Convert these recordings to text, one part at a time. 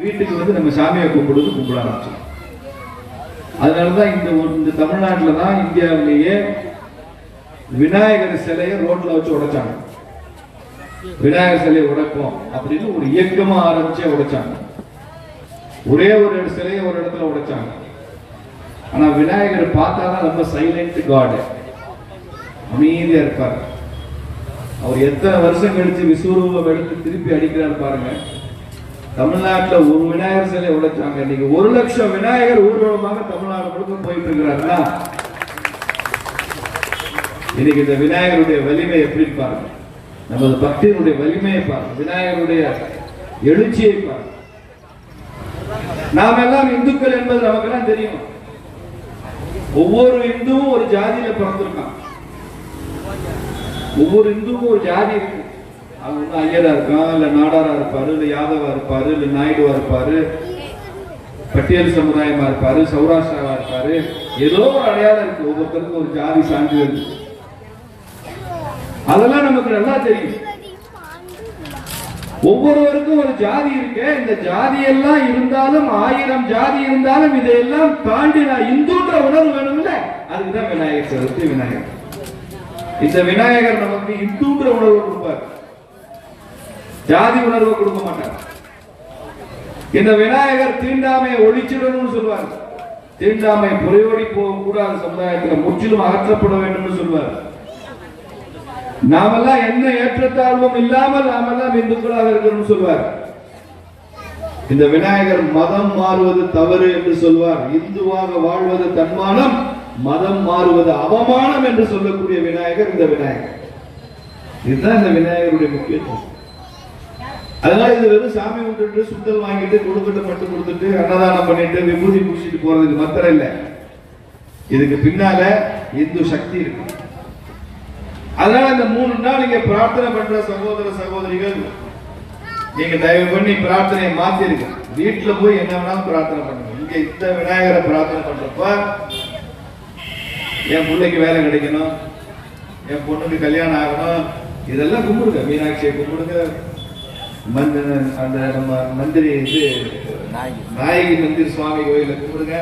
வீட்டுக்கு வந்து நம்ம சாமியை கும்பிடுறது கும்பிட ஆரம்பிச்சோம். அதனாலதான் இந்த இந்த தமிழ்நாட்டில் தான் இந்தியாவிலேயே விநாயகர் சிலையை ரோட்ல வச்சு உடைச்சாங்க. விநாயகர் சிலையை உடைப்போம் அப்படின்னு ஒரு இயக்கமா ஆரம்பிச்சே உடைச்சாங்க. ஒரே ஒரு சிலையை ஒரு இடத்துல உடைச்சாங்க. ஆனா விநாயகர் பார்த்தாதான் ரொம்ப சைலண்ட் காடு அமைதியா இருப்பார். அவர் எத்தனை வருஷம் கழிச்சு விஸ்வரூபம் எடுத்து திருப்பி அடிக்கிறார் பாருங்க. தமிழ்நாட்டுல ஒரு விநாயகர் சிலை உடைச்சாங்க இன்னைக்கு ஒரு லட்சம் விநாயகர் ஊர்வலமாக தமிழ்நாடு முழுக்க போயிட்டு இருக்கிறாருன்னா இன்னைக்கு இந்த விநாயகருடைய வலிமை எப்படி பாருங்க. நமது பக்தியினுடைய வலிமையை பாருங்க. விநாயகருடைய எழுச்சியை பாருங்க. நாம் எல்லாம் இந்துக்கள் என்பது நமக்கெல்லாம் தெரியும். ஒவ்வொரு இந்துவும் ஒரு ஜாதியில பிறந்திருக்கான் ஒவ்வொரு இந்துக்கும் ஒரு ஜாதி இருக்கு. அவன் வந்து ஐயரா இருக்கான் இல்ல நாடாரா இருப்பாரு இல்ல யாதவா இருப்பாரு இல்ல நாயுடுவா இருப்பாரு பட்டியல் சமுதாயமா இருப்பாரு சௌராஷ்டிராவா இருப்பாரு ஏதோ ஒரு அடையாளம் இருக்கு. ஒவ்வொருத்தருக்கும் ஒரு ஜாதி சான்றிதழ் இருக்கு. அதெல்லாம் நமக்கு நல்லா தெரியும். ஒவ்வொருவருக்கும் ஒரு ஜாதி இருக்கு. இந்த ஜாதி எல்லாம் இருந்தாலும் ஆயிரம் ஜாதி இருந்தாலும் இதையெல்லாம் தாண்டி நான் இந்துன்ற உணர்வு வேணும்ல? அதுக்குதான் விநாயகர் சதுர்த்தி விநாயகர். இந்த விநாயகர் நமக்கு இந்துன்ற உணர்வு கொடுப்பார். ஜாதி உணர்வு கொடுக்க மாட்டார். இந்த விநாயகர் தீண்டாமையை ஒழிச்சிடணும்னு சொல்வார். தீண்டாமை புறையோடி போக கூடாது சமுதாயத்தில் முற்றிலும் அகற்றப்பட வேண்டும் சொல்வார். நாமெல்லாம் என்ன ஏற்றத்தாழ்வும் இல்லாமல் நாமெல்லாம் இந்துக்களாக இருக்கணும்னு சொல்வார். இந்த விநாயகர் மதம் மாறுவது தவறு என்று சொல்வார். இந்துவாக வாழ்வது தன்மானம் மதம் மாறுவது அவமானம் என்று சொல்லக்கூடிய விநாயகர் இந்த விநாயகர். இதுதான் இந்த விநாயகருடைய முக்கியத்துவம். அதனால இது வெறும் சாமி விட்டுட்டு சுத்தல் வாங்கிட்டு கொடுக்கட்டு மட்டும் கொடுத்துட்டு அன்னதானம் பண்ணிட்டு விபூதி பூசிட்டு போறதுக்கு மாத்திரம் இல்ல. இதுக்கு பின்னால இந்து சக்தி இருக்கு. அதனால இந்த மூணு நாள் நீங்க பிரார்த்தனை பண்ற சகோதர சகோதரிகள் நீங்க தயவு பண்ணி பிரார்த்தனையை மாத்திருக்க வீட்டுல போய் என்ன வேணாலும் பிரார்த்தனை பண்ணுங்க. இங்க இந்த விநாயகரை பிரார்த்தனை பண்றப்ப என் பிள்ளைக்கு வேலை கிடைக்கணும் என் பொண்ணுக்கு கல்யாணம் ஆகணும் இதெல்லாம் கும்பிடுங்க. மீனாட்சியை கும்பிடுங்க. அந்த நம்ம மந்திரி இது நாயகி மந்திரி சுவாமி கோயில கும்பிடுங்க.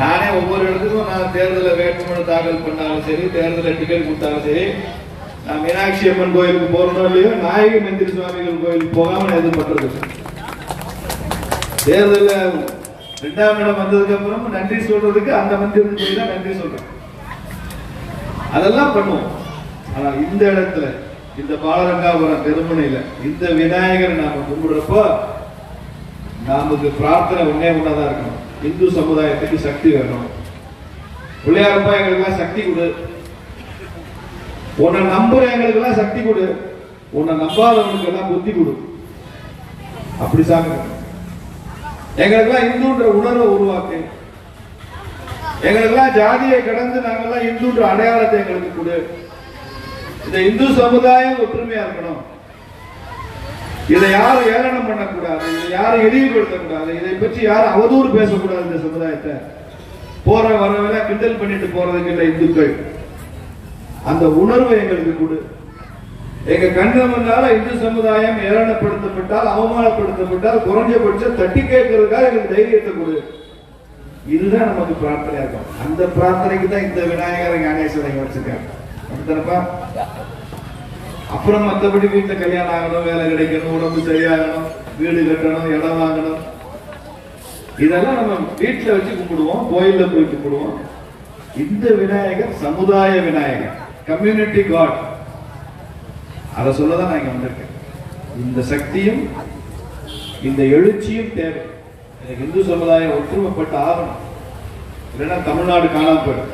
நானே ஒவ்வொரு இடத்துக்கும் நான் தேர்தலில் வேட்புமனு தாக்கல் பண்ணாலும் சரி தேர்தலில் டிக்கெட் கொடுத்தாலும் சரி நான் மீனாட்சி அம்மன் கோயிலுக்கு போறோம் இல்லையோ நாயகி மந்திரி சுவாமிகள் கோயிலுக்கு போகாம நான் எதுவும் பண்றது இல்லை. ரெண்டாம் இடம் வந்ததுக்கு அப்புறம் நன்றி சொல்றதுக்கு அந்த மந்திரம் போய் தான் நன்றி சொல்றேன். அதெல்லாம் பண்ணுவோம். ஆனா இந்த இடத்துல இந்த பாலரங்காபுரம் திருமணையில இந்த விநாயகரை நாம கும்பிடுறப்போ நமக்கு பிரார்த்தனை ஒன்னே ஒன்னாதான் இருக்கணும். இந்து சமுதாயத்துக்கு சக்தி வேணும். பிள்ளையாரப்பா எங்களுக்கெல்லாம் சக்தி கொடு. உன்னை நம்புற எங்களுக்கெல்லாம் சக்தி கொடு. உன்னை நம்பாதவனுக்கு எல்லாம் புத்தி கொடு. அப்படி சாங்க எங்களுக்கெல்லாம் இந்துன்ற உணர்வை உருவாக்கு. எங்களுக்கெல்லாம் ஜாதியை கடந்து நாங்கெல்லாம் இந்துன்ற அடையாளத்தை எங்களுக்கு கொடு. இந்த இந்து சமுதாயம் ஒற்றுமையா இருக்கணும். இதை யாரும் ஏளனம் பண்ணக்கூடாது இதை யாரும் இழிவுபடுத்தக்கூடாது இதை பற்றி யாரும் அவதூறு பேசக்கூடாது இந்த சமுதாயத்தை. போற வரவெல்லாம் கிண்டல் பண்ணிட்டு போறதுக்கு இல்லை இந்துக்கள். அந்த உணர்வை எங்களுக்கு கொடு. எங்க கண்ணு இந்து சமுதாயம் ஏளனப்படுத்தப்பட்டால் அவமானப்படுத்தப்பட்டால் குறைஞ்சபட்சம் தட்டி கேட்கறதுக்காக எங்களுக்கு தைரியத்தை கொடு. இதுதான் நமக்கு பிரார்த்தனையா இருக்கும் அந்த பிரார்த்தனைக்கு தான் இந்த விநாயகர் ஞானேஸ்வரன் வச்சிருக்காங்க. அப்படித்தானப்பா அப்புறம் மற்றபடி வீட்டுல கல்யாணம் ஆகணும் வேலை கிடைக்கணும் உடம்பு சரியாகணும் வீடு கட்டணும் இடம் வாங்கணும். இதெல்லாம் நம்ம வீட்டுல வச்சு கும்பிடுவோம் கோயில்ல போய் கும்பிடுவோம். இந்த விநாயகர் சமுதாய விநாயகர் கம்யூனிட்டி காட் அதை சொல்லதான் நான் இங்க வந்திருக்கேன். இந்த சக்தியும் இந்த எழுச்சியும் தேவை. எனக்கு இந்து சமுதாயம் ஒற்றுமைப்பட்டு ஆகணும். இல்லைன்னா தமிழ்நாடு காணாம போயிடும்.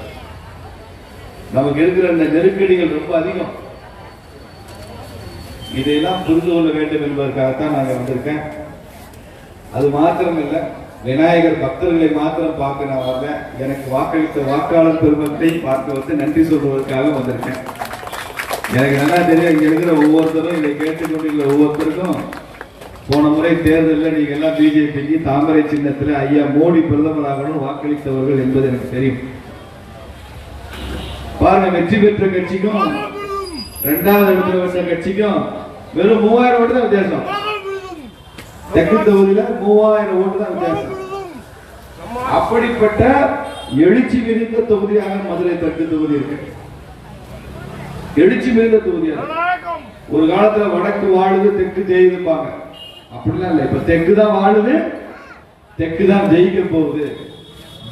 நமக்கு இருக்கிற இந்த நெருக்கடிகள் ரொம்ப அதிகம். இதையெல்லாம் புரிந்து கொள்ள வேண்டும் என்பதற்காகத்தான் நாங்கள் வந்திருக்கேன். அது மாத்திரம் இல்லை விநாயகர் பக்தர்களை மாத்திரம் பார்க்க நான் வரல. எனக்கு வாக்களித்த வாக்காளர் பெருமத்தை பார்க்கவத்து நன்றி சொல்வதற்காக வந்திருக்கேன். எனக்கு நல்லா தெரியும் இங்கே இருக்கிற ஒவ்வொருத்தரும் இதை கேட்டுக்கொண்டிருக்கிற ஒவ்வொருத்தருக்கும் போன முறை தேர்தலில் நீங்க எல்லாம் பிஜேபிக்கு தாமரை சின்னத்தில் ஐயா மோடி பிரதமராகணும் வாக்களித்தவர்கள் என்பது எனக்கு தெரியும். பாருங்க வெற்றி பெற்ற கட்சிக்கும் இரண்டாவது இடத்துல வந்த கட்சிக்கும் வெறும் மூவாயிரம் ஓட்டு தான் வித்தியாசம். தெற்கு தொகுதியில மூவாயிரம் ஓட்டு தான் வித்தியாசம். அப்படிப்பட்ட எழுச்சி மிகுந்த தொகுதியாக மதுரை தெற்கு தொகுதி இருக்கு. எழுச்சி மிகுந்த தொகுதியாக ஒரு காலத்துல வடக்கு வாழுது தெற்கு ஜெயிதுப்பாங்க அப்படிலாம் இல்லை இப்ப தெற்கு தான் வாழுது தெற்கு தான் ஜெயிக்க போகுது.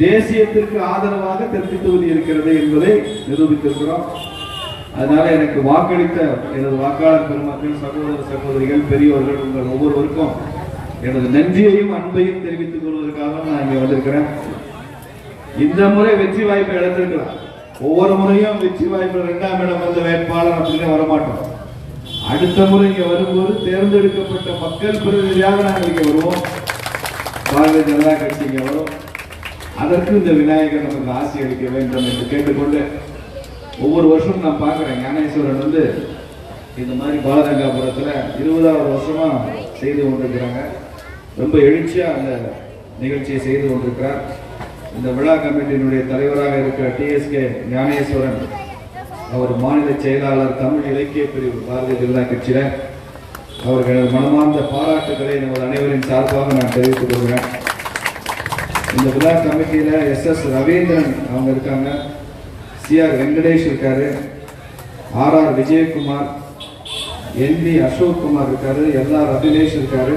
தேசியத்திற்கு ஆதரவாக தெற்கு தொகுதி இருக்கிறது என்பதை நிரூபித்திருக்கிறோம். அதனால எனக்கு வாக்களித்த எனது வாக்காளர் பெருமக்கள் சகோதர சகோதரிகள் பெரியோர்கள் உங்கள் ஒவ்வொருவருக்கும் எனது நன்றியையும் அன்பையும் தெரிவித்துக் கொள்வதற்காக நான் இங்கே வந்திருக்கிறேன். இந்த முறை வெற்றி வாய்ப்பை இழந்திருக்கலாம். ஒவ்வொரு முறையும் வெற்றி வாய்ப்பு இரண்டாம் இடம் வந்த வேட்பாளர் அப்படின்னு வரமாட்டோம். அடுத்த முறை இங்கே வரும்போது தேர்ந்தெடுக்கப்பட்ட மக்கள் பிரதிநிதியாக நாங்கள் இங்கே வருவோம். பாரதிய ஜனதா கட்சி இங்கே வரும். அதற்கு இந்த விநாயகர் நமக்கு ஆசி அளிக்க வேண்டும் என்று கேட்டுக்கொண்டு ஒவ்வொரு வருஷமும் நான் பார்க்குறேன். ஞானேஸ்வரன் வந்து இந்த மாதிரி பாலகங்காபுரத்தில் இருபதாவது வருஷமாக செய்து கொண்டிருக்கிறாங்க. ரொம்ப எழுச்சியாக அந்த நிகழ்ச்சியை செய்து கொண்டிருக்கிறார். இந்த விழா கமிட்டியினுடைய தலைவராக இருக்கிற டிஎஸ்கே ஞானேஸ்வரன் அவர் மாநில செயலாளர் தமிழ் இலக்கிய பிரிவு பாரதிய ஜனதா கட்சியில். அவர்கள் மனமார்ந்த பாராட்டுகளை நமது அனைவரின் சார்பாக நான் தெரிவித்துக் கொள்கிறேன். இந்த விழா கமிட்டியில் எஸ் எஸ் ரவீந்திரன் அவங்க இருக்காங்க. சிஆர் வெங்கடேஷ் இருக்காரு. R R Vijayakumar N V Ashok Kumar இருக்காரு. எல் ஆர் அபிலேஷ் இருக்காரு.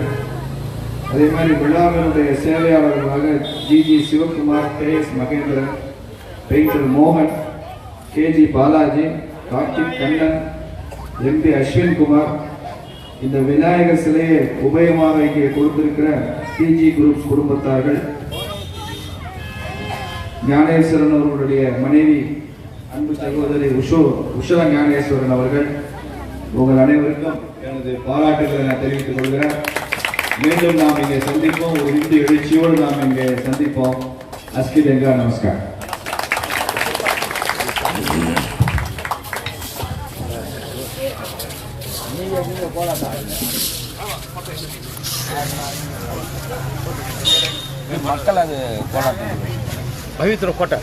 அதே மாதிரி விழாவினுடைய சேவையாளர்களாக G G Sivakumar K S Mahendran painter மோகன் K G Balaji Karthik Kannan M P Ashwin Kumar இந்த விநாயகர் சிலையை உபயமாக இங்கே கொடுத்திருக்கிற சிஜி குரூப் குடும்பத்தார்கள் ஞானேஸ்வரன் அவர்களுடைய மனைவி அன்பு சகோதரி உஷோ உஷா ஞானேஸ்வரன் அவர்கள் உங்கள் அனைவருக்கும் எனது பாராட்டுகளை நான் தெரிவித்துக் கொள்கிறேன். மீண்டும் நாம் இங்கே சந்திப்போம். ஒரு இந்து எழுச்சியோடு நாம் இங்கே சந்திப்போம். அஸ்கி கங்கா நமஸ்கார் மக்கள் அது போராட்டம் பவித்ர கோட்டை.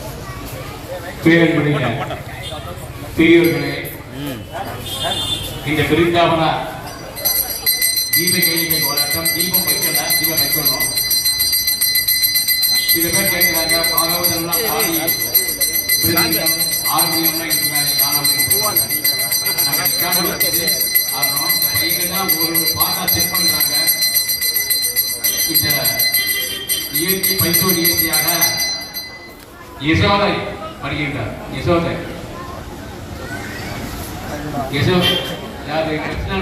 இந்த பிரிந்தாவன? தீப கேளிக்கை போராட்டம் தீபம் வைக்கல தீபம் வைக்கணும். சில பேர் கேட்கிறாங்க பாகவதெல்லாம் ஆர்மியம்லாம் இருக்கிறாங்க தான் ஒரு பாட்டா செக் பண்றாங்க. இந்த இயற்கை பைசோடு இயற்கையாக యశోదాయి. పరిగెంట యశోదాయి. యశో యాభై కృష్ణ